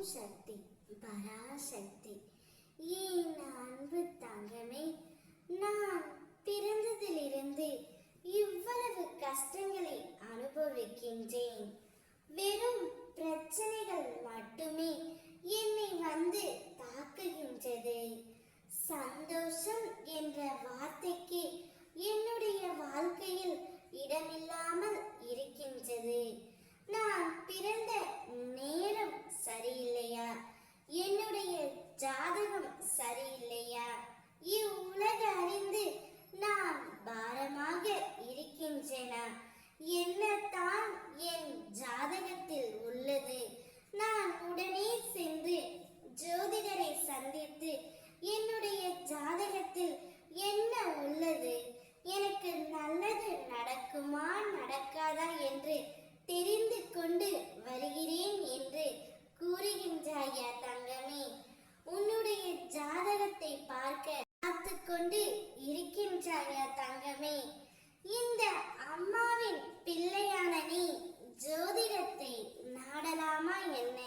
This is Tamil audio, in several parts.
ஓம் சக்தி பராசக்தி. ஏன் அன்பு தங்கமே? நான் பிறந்ததிலிருந்து இவ்வளவு கஷ்டங்களை அனுபவிக்க கொண்டு இருக்கின்றாயா தங்கமே? இந்த அம்மாவின் பிள்ளையான நீ ஜோதிடத்தை நாடலாமா என்ன?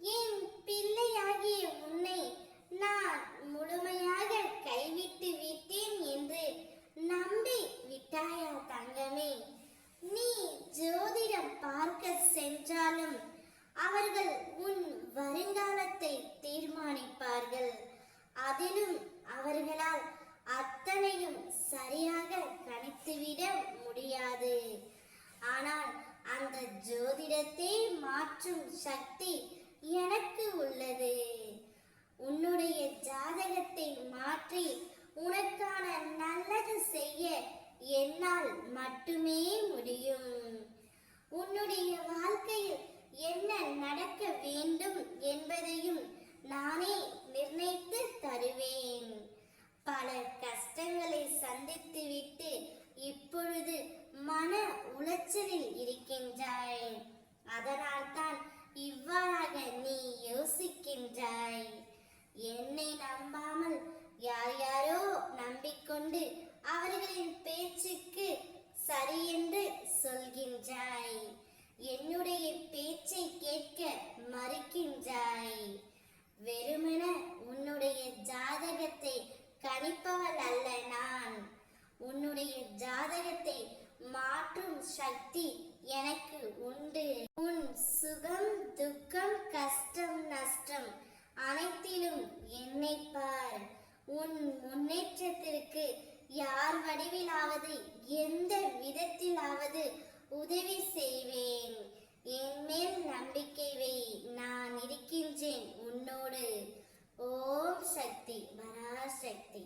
என் பிள்ளையாகிய உன்னை நான் முழுமையாக கைவிட்டு விட்டேன் என்று நம்பி விட்டாயா தங்கமே? நீ ஜோதிடம் பார்க்க சென்றாலும் அவர்கள் உன் வருங்காலத்தை தீர்மானிப்பார்கள். அதிலும் அவர்களால் அத்தனையும் சரியாக கணித்துவிட முடியாது. ஆனால் அந்த ஜோதிடத்தை மாற்றும் சக்தி எனக்கு உள்ளது. உன்னுடைய ஜாதகத்தை மாற்றி உளைச்சலில் இருக்கின்றாய் அதனால்தான் இவ்வாறாக நீ யோசிக்கின்றாய் என்னை நம்பாமல் யார் யாரோ நம்பிக்கொண்டு அவர்களின் பேச்சுக்கு சரி என்று சொல்கின்றாய் என்னுடைய பேச்சை கேட்க மறுக்கின்றாய் வெறுமென உன்னுடைய ஜாதகத்தை கணிப்பவள் அல்ல நான் உன்னுடைய ஜாதகத்தை மாற்றும் சக்தி எனக்கு உண்டு. உன் சுகம் துக்கம் கஷ்டம் நஷ்டம் அனைத்திலும் என்னை பார். உன் முன்னேற்றத்திற்கு யார் வடிவிலாவது எந்த விதத்திலாவது உதவி செய்வேன். என் மேல் நம்பிக்கை வை நான் இருக்கின்றேன் உன்னோடு. ஓம் சக்தி பராசக்தி